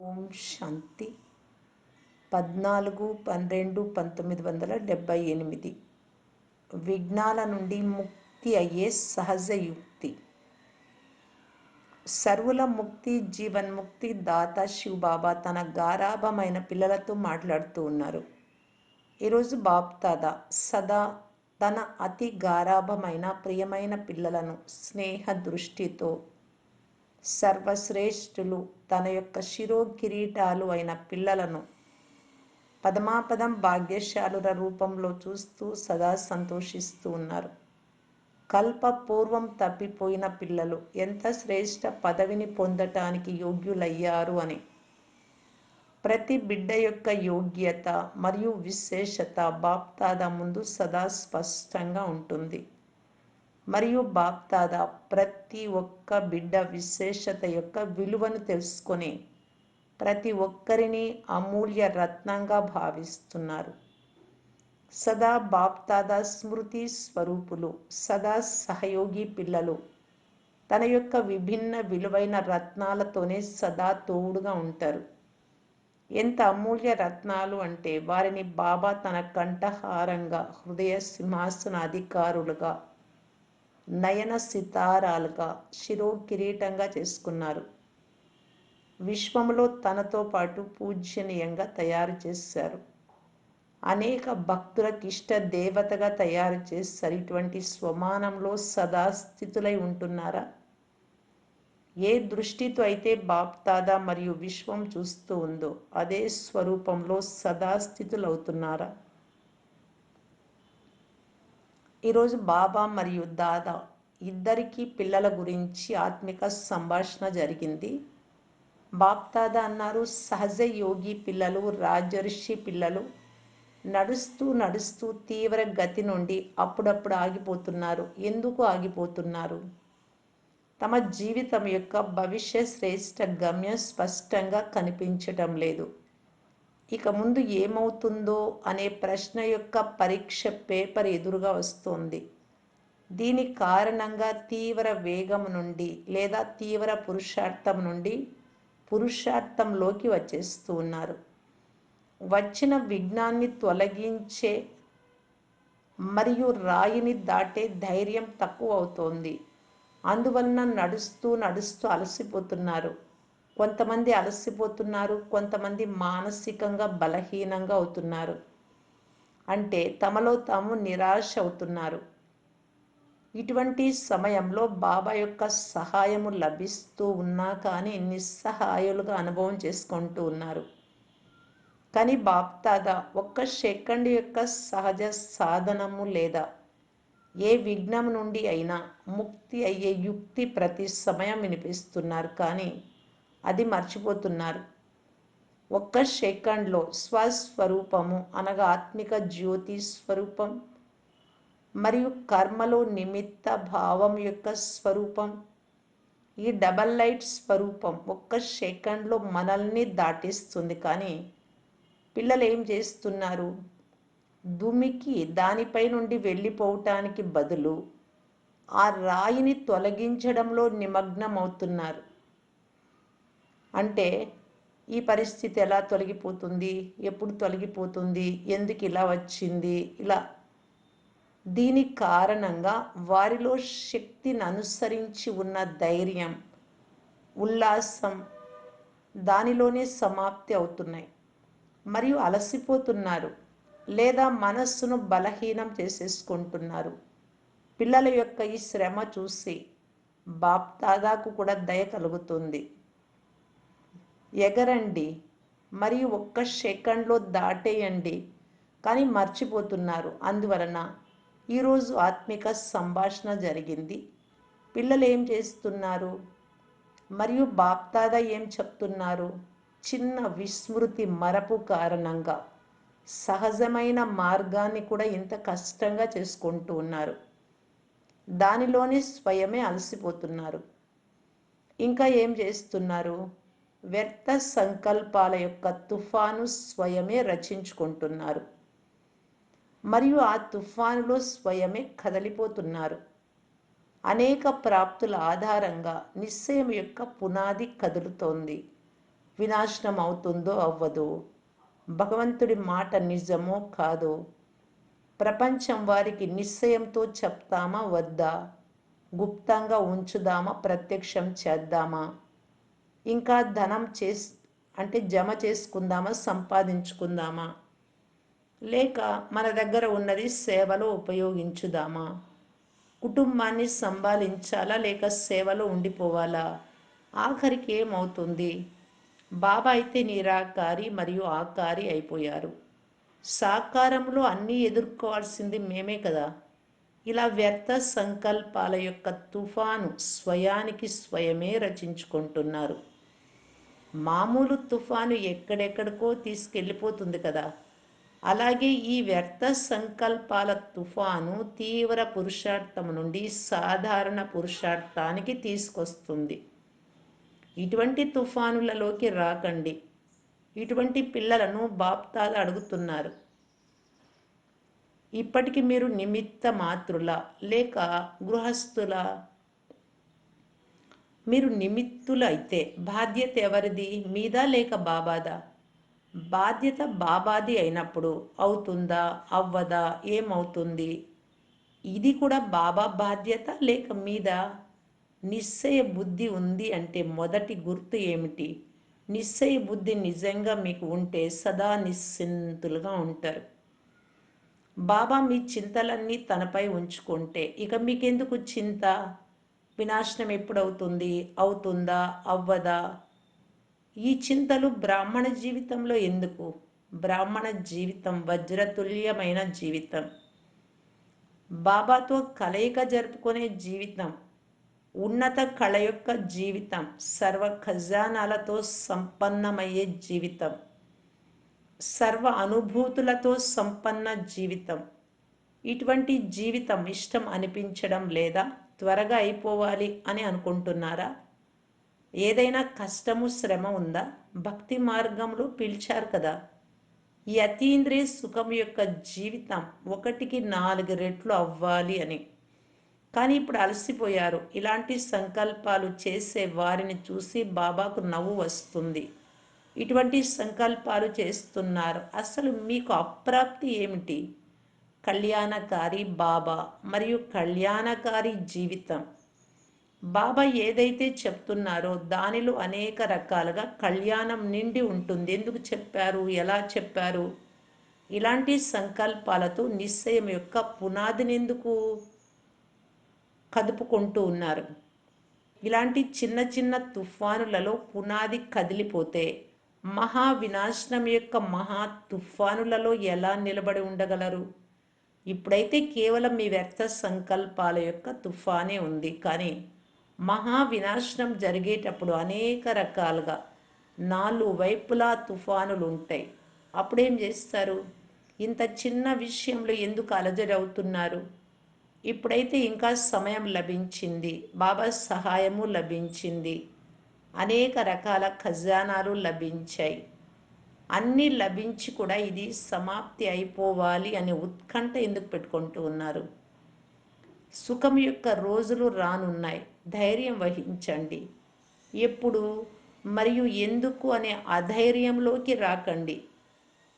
ఓం శాంతి. పద్నాలుగు పన్నెండు పంతొమ్మిది వందల డెబ్భై ఎనిమిది. విఘ్నాల నుండి ముక్తి అయ్యే సహజ యుక్తి. సర్వుల ముక్తి జీవన్ముక్తి దాత శివబాబా తన గారాభమైన పిల్లలతో మాట్లాడుతూ ఉన్నారు. ఈరోజు బాప్తాదా సదా తన అతి గారాభమైన ప్రియమైన పిల్లలను స్నేహ దృష్టితో సర్వశ్రేష్ఠులు తన యొక్క శిరోకిరీటాలు అయిన పిల్లలను పదమాపదం భాగ్యశాలుల రూపంలో చూస్తూ సదా సంతోషిస్తూ ఉన్నారు. కల్ప పూర్వం తప్పిపోయిన పిల్లలు ఎంత శ్రేష్ట పదవిని పొందటానికి యోగ్యులయ్యారు అని. ప్రతి బిడ్డ యొక్క యోగ్యత మరియు విశేషత బాప్తాద ముందు సదా స్పష్టంగా ఉంటుంది. మరియు బాప్దాదా ప్రతి ఒక్క బిడ్డ విశేషత యొక్క విలువను తెలుసుకొని ప్రతి ఒక్కరిని అమూల్య రత్నంగా భావిస్తున్నారు. సదా బాప్దాదా స్మృతి స్వరూపులు సదా సహయోగి పిల్లలు. తన యొక్క విభిన్న విలువైన రత్నాలతోనే సదా తోడుగా ఉంటారు. ఎంత అమూల్య రత్నాలు అంటే వారిని బాబా తన కంఠహారంగా హృదయ సింహాసన అధికారులుగా నయన సితారాలుగా శిరో కిరీటంగా చేసుకున్నారు. విశ్వంలో తనతో పాటు పూజనీయంగా తయారు చేశారు. అనేక భక్తులకిష్ట దేవతగా తయారు చేశారు. ఇటువంటి స్వమానంలో సదా స్థితులై ఉంటున్నారా? ఏ దృష్టితో అయితే బాప్తాదా మరియు విశ్వం చూస్తూ ఉందో అదే స్వరూపంలో సదా స్థితులవుతున్నారా? ఈరోజు బాబా మరియు దాదా ఇద్దరికీ పిల్లల గురించి ఆత్మిక సంభాషణ జరిగింది. బాప్దాదా అన్నారు సహజ యోగి పిల్లలు రాజర్షి పిల్లలు నడుస్తూ నడుస్తూ తీవ్ర గతి నుండి అప్పుడప్పుడు ఆగిపోతున్నారు. ఎందుకు ఆగిపోతున్నారు? తమ జీవితం యొక్క భవిష్య శ్రేష్ట గమ్యం స్పష్టంగా కనిపించటం లేదు. ఇక ముందు ఏమవుతుందో అనే ప్రశ్న యొక్క పరీక్ష పేపర్ ఎదురుగా వస్తోంది. దీని కారణంగా తీవ్ర వేగం నుండి లేదా తీవ్ర పురుషార్థం నుండి పురుషార్థంలోకి వచ్చేస్తూ ఉన్నారు. వచ్చిన విఘ్నాన్ని తొలగించే మరియు రాయిని దాటే ధైర్యం తక్కువ అవుతోంది. అందువలన నడుస్తూ నడుస్తూ అలసిపోతున్నారు. కొంతమంది అలసిపోతున్నారు కొంతమంది మానసికంగా బలహీనంగా అవుతున్నారు. అంటే తమలో తాము నిరాశ అవుతున్నారు. ఇటువంటి సమయంలో బాబా యొక్క సహాయము లభిస్తూ ఉన్నా కానీ నిస్సహాయులుగా అనుభవం చేసుకుంటూ ఉన్నారు. కానీ బాప్తాదా ఒక్క సెకండ్ యొక్క సహజ సాధనము లేదా ఏ విఘ్నం నుండి అయినా ముక్తి అయ్యే యుక్తి ప్రతి సమయం వినిపిస్తున్నారు. కానీ అది మర్చిపోతున్నారు. ఒక్క సెకండ్లో స్వస్వరూపము అనగా ఆత్మిక జ్యోతి స్వరూపం మరియు కర్మలో నిమిత్త భావం యొక్క స్వరూపం. ఈ డబల్ లైట్ స్వరూపం ఒక్క సెకండ్లో మనల్ని దాటిస్తుంది. కానీ పిల్లలు ఏం చేస్తున్నారు? దుమికి దానిపై నుండి వెళ్ళిపోవటానికి బదులు ఆ రాయిని తొలగించడంలో నిమగ్నం అవుతున్నారు అంటే ఈ పరిస్థితి ఎలా తొలగిపోతుంది? ఎప్పుడు తొలగిపోతుంది? ఎందుకు ఇలా వచ్చింది? ఇలా. దీని కారణంగా వారిలో శక్తిని అనుసరించి ఉన్న ధైర్యం ఉల్లాసం దానిలోనే సమాప్తి అవుతున్నాయి. మరియు అలసిపోతున్నారు లేదా మనస్సును బలహీనం చేసేసుకుంటున్నారు. పిల్లల యొక్క ఈ శ్రమ చూసి బాప్ దాదాకు కూడా దయ కలుగుతుంది. ఎగరండి మరియు ఒక్క సెకండ్లో దాటేయండి. కానీ మర్చిపోతున్నారు. అందువలన ఈరోజు ఆత్మిక సంభాషణ జరిగింది. పిల్లలు ఏం చేస్తున్నారు? మరియు బాప్తాదా ఏం చెప్తున్నారు? చిన్న విస్మృతి మరపు కారణంగా సహజమైన మార్గాన్ని కూడా ఇంత కష్టంగా చేసుకుంటూ ఉన్నారు. దానిలోనే స్వయమే అలసిపోతున్నారు. ఇంకా ఏం చేస్తున్నారు? వ్యర్థ సంకల్పాల యొక్క తుఫాను స్వయమే రచించుకుంటున్నారు. మరియు ఆ తుఫానులో స్వయమే కదలిపోతున్నారు. అనేక ప్రాప్తుల ఆధారంగా నిశ్చయం యొక్క పునాది కదులుతోంది. వినాశనం అవుతుందో అవ్వదు భగవంతుడి మాట నిజమో కాదో ప్రపంచం వారికి నిశ్చయంతో చెప్తామా వద్దా గుప్తంగా ఉంచుదామా ప్రత్యక్షం చేద్దామా? ఇంకా ధనం చేస్ అంటే జమ చేసుకుందామా సంపాదించుకుందామా? లేక మన దగ్గర ఉన్నది సేవలో ఉపయోగించుదామా? కుటుంబాన్ని సంభాలించాలా లేక సేవలో ఉండిపోవాలా? ఆఖరికి ఏమవుతుంది? బాబా అయితే నిరాకారి మరియు ఆకారి అయిపోయారు. సాకారంలో అన్నీ ఎదుర్కోవాల్సింది మేమే కదా. ఇలా వ్యర్థ సంకల్పాల యొక్క తుఫాను స్వయానికి స్వయమే రచించుకుంటున్నారు. మామూలు తుఫాను ఎక్కడెక్కడికో తీసుకెళ్ళిపోతుంది కదా. అలాగే ఈ వ్యర్థ సంకల్పాల తుఫాను తీవ్ర పురుషార్థం నుండి సాధారణ పురుషార్థానికి తీసుకొస్తుంది. ఇటువంటి తుఫానులలోకి రాకండి. ఇటువంటి పిల్లలను బాప్తాలు అడుగుతున్నారు. ఇప్పటికి మీరు నిమిత్త మాతృల లేక గృహస్థుల మీరు నిమిత్తులు అయితే బాధ్యత ఎవరిది? మీదా లేక బాబాదా? బాధ్యత బాబాది అయినప్పుడు అవుతుందా? అవ్వదా? ఏమవుతుంది? ఇది కూడా బాబా బాధ్యత లేక మీద? నిశ్చయ బుద్ధి ఉంది అంటే మొదటి గుర్తు ఏమిటి? నిశ్చయ బుద్ధి నిజంగా మీకు ఉంటే సదా నిశ్చింతులుగా ఉంటారు. బాబా మీ చింతలన్నీ తనపై ఉంచుకుంటే ఇక మీకెందుకు చింత? వినాశనం ఎప్పుడవుతుంది? అవుతుందా? అవ్వదా? ఈ చింతలు బ్రాహ్మణ జీవితంలో ఎందుకు? బ్రాహ్మణ జీవితం వజ్రతుల్యమైన జీవితం. బాబాతో కలయిక జరుపుకునే జీవితం ఉన్నత కళ యొక్క జీవితం సర్వ ఖజానాలతో సంపన్నమయ్యే జీవితం. సర్వ అనుభూతులతో సంపన్న జీవితం. ఇటువంటి జీవితం ఇష్టం అనిపించడం లేదా త్వరగా అయిపోవాలి అని అనుకుంటున్నారా? ఏదైనా కష్టము శ్రమ ఉందా? భక్తి మార్గంలో పిలిచారు కదా. ఈ అతీంద్రియ సుఖం యొక్క జీవితం ఒకటికి నాలుగు రెట్లు అవ్వాలి అని. కానీ ఇప్పుడు అలసిపోయారు. ఇలాంటి సంకల్పాలు చేసే వారిని చూసి బాబాకు నవ్వు వస్తుంది. ఇటువంటి సంకల్పాలు చేస్తున్నారు. అసలు మీకు అప్రాప్తి ఏమిటి? కళ్యాణకారి బాబా మరియు కళ్యాణకారి జీవితం. బాబా ఏదైతే చెప్తున్నారో దానిలో అనేక రకాలుగా కళ్యాణం నిండి ఉంటుంది. ఎందుకు చెప్పారు? ఎలా చెప్పారు? ఇలాంటి సంకల్పాలతో నిశ్చయం యొక్క పునాదిని ఎందుకు కదుపుకుంటూ ఉన్నారు? ఇలాంటి చిన్న చిన్న తుఫానులలో పునాది కదిలిపోతే మహా వినాశనం యొక్క మహా తుఫానులలో ఎలా నిలబడి ఉండగలరు? ఇప్పుడైతే కేవలం మీ వ్యర్థ సంకల్పాల యొక్క తుఫానే ఉంది. కానీ మహా వినాశనం జరిగేటప్పుడు అనేక రకాలుగా నాలుగు వైపులా తుఫానులు ఉంటాయి. అప్పుడేం చేస్తారు? ఇంత చిన్న విషయంలో ఎందుకు అలజడి అవుతున్నారు ఇప్పుడైతే ఇంకా సమయం లభించింది. బాబా సహాయము లభించింది. అనేక రకాల ఖజానాలు లభించాయి. అన్నీ లభించి కూడా ఇది సమాప్తి అయిపోవాలి అనే ఉత్కంఠ ఎందుకు పెట్టుకుంటూ ఉన్నారు? సుఖం యొక్క రోజులు రానున్నాయి. ధైర్యం వహించండి. ఎప్పుడు? మరియు ఎందుకు అనే అధైర్యంలోకి రాకండి.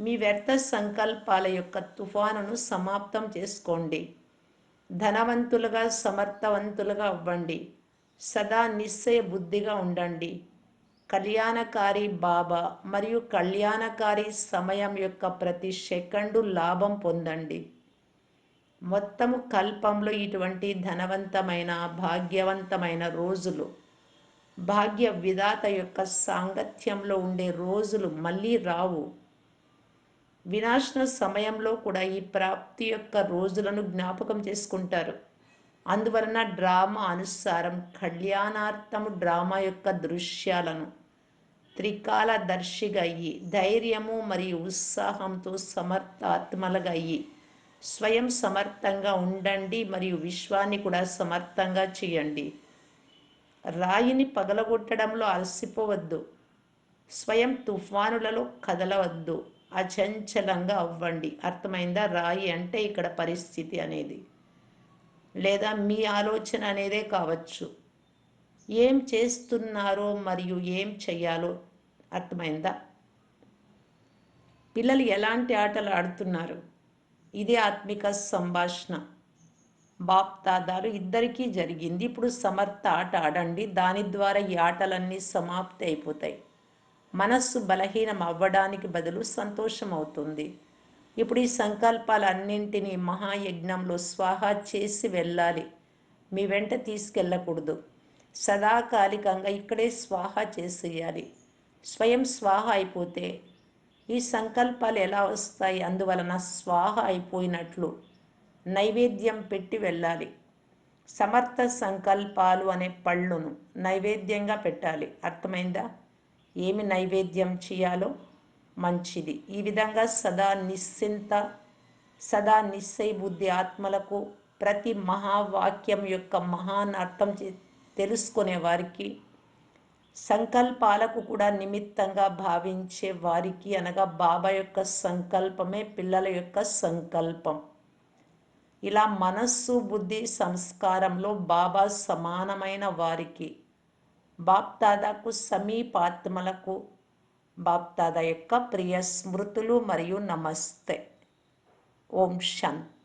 మీ వ్యర్థ సంకల్పాల యొక్క తుఫానును సమాప్తం చేసుకోండి. ధనవంతులుగా సమర్థవంతులుగా అవ్వండి. సదా నిశ్చయ బుద్ధిగా ఉండండి. కళ్యాణకారి బాబా మరియు కళ్యాణకారి సమయం యొక్క ప్రతి సెకండు లాభం పొందండి. మొత్తము కల్పంలో ఇటువంటి ధనవంతమైన భాగ్యవంతమైన రోజులు భాగ్య విధాత యొక్క సాంగత్యంలో ఉండే రోజులు మళ్ళీ రావు. వినాశన సమయంలో కూడా ఈ ప్రాప్తి యొక్క రోజులను జ్ఞాపకం చేసుకుంటారు. అందువలన డ్రామా అనుసారం కళ్యాణార్థము డ్రామా యొక్క దృశ్యాలను త్రికాల దర్శిగా అయ్యి ధైర్యము మరియు ఉత్సాహంతో సమర్థాత్మలుగా అయ్యి స్వయం సమర్థంగా ఉండండి మరియు విశ్వాన్ని కూడా సమర్థంగా చేయండి. రాయిని పగలగొట్టడంలో అలసిపోవద్దు. స్వయం తుఫానులలో కదలవద్దు. అచంచలంగా అవ్వండి. అర్థమైందా? రాయి అంటే ఇక్కడ పరిస్థితి అనేది. లేదా మీ ఆలోచన అనేదే కావచ్చు. ఏం చేస్తున్నారో మరియు ఏం చెయ్యాలో అర్థమైందా? పిల్లలు ఎలాంటి ఆటలు ఆడుతున్నారు? ఇదే ఆత్మిక సంభాషణ. బాప్ దాదాలు ఇద్దరికీ జరిగింది. ఇప్పుడు సమర్థ ఆట ఆడండి. దాని ద్వారా ఈ ఆటలన్నీ సమాప్తి అయిపోతాయి. మనస్సు బలహీనం అవ్వడానికి బదులు సంతోషం అవుతుంది ఇప్పుడు ఈ సంకల్పాలన్నింటినీ మహాయజ్ఞంలో స్వాహా చేసి వెళ్ళాలి. మీ వెంట తీసుకెళ్ళకూడదు. సదాకాలికంగా ఇక్కడే స్వాహ చేసేయాలి. స్వయం స్వాహ అయిపోతే ఈ సంకల్పాలు ఎలా వస్తాయి? అందువలన స్వాహ అయిపోయినట్లు నైవేద్యం పెట్టి వెళ్ళాలి. సమర్థ సంకల్పాలు అనే పళ్ళును నైవేద్యంగా పెట్టాలి. అర్థమైందా? ఏమి నైవేద్యం చేయాలో మంచిది. ఈ విధంగా సదా నిశ్చింత సదా నిశ్చయ బుద్ధి ఆత్మలకు ప్రతి మహావాక్యం యొక్క మహాన్ అర్థం తెలుసుకునే వారికి సంకల్పాలకు కూడా నిమిత్తంగా భావించే వారికి అనగా బాబా యొక్క సంకల్పమే పిల్లల యొక్క సంకల్పం. ఇలా మనస్సు బుద్ధి సంస్కారంలో బాబా సమానమైన వారికి బాప్దాదాకు సమీపాత్మలకు బాప్దాదా యొక్క ప్రియ స్మృతులు మరియు నమస్తే. ఓం శాంతి.